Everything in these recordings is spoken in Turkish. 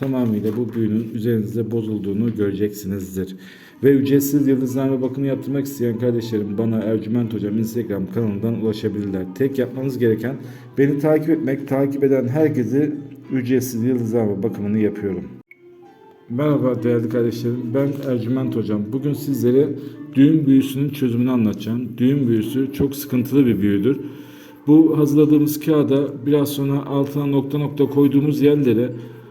tamamıyla bu büyünün üzerinizde bozulduğunu göreceksinizdir. Ve ücretsiz yıldızlarla bakımı yaptırmak isteyen kardeşlerim bana Ercüment Hocam Instagram kanalından ulaşabilirler. Tek yapmanız gereken beni takip etmek, takip eden herkesi ücretsiz yıldızlarla bakımını yapıyorum. Merhaba değerli kardeşlerim. Ben Ercüment Hocam. Bugün sizlere düğün büyüsünün çözümünü anlatacağım. Düğün büyüsü çok sıkıntılı bir büyüdür. Bu hazırladığımız kağıda biraz sonra altına nokta nokta koyduğumuz yerlere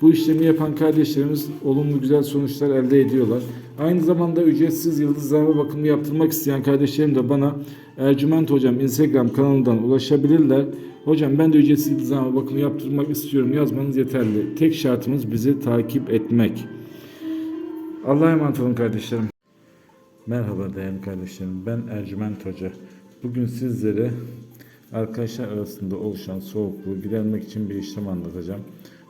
Bu işlemi yapan kardeşlerimiz olumlu güzel sonuçlar elde ediyorlar. Aynı zamanda ücretsiz yıldızlama bakımı yaptırmak isteyen kardeşlerim de bana Ercüment Hocam Instagram kanalından ulaşabilirler. Hocam ben de ücretsiz yıldızlama bakımı yaptırmak istiyorum yazmanız yeterli. Tek şartımız bizi takip etmek. Allah'a emanet olun kardeşlerim. Merhaba değerli kardeşlerim. Ben Ercüment Hoca. Bugün sizlere arkadaşlar arasında oluşan soğukluğu gidermek için bir işlem anlatacağım.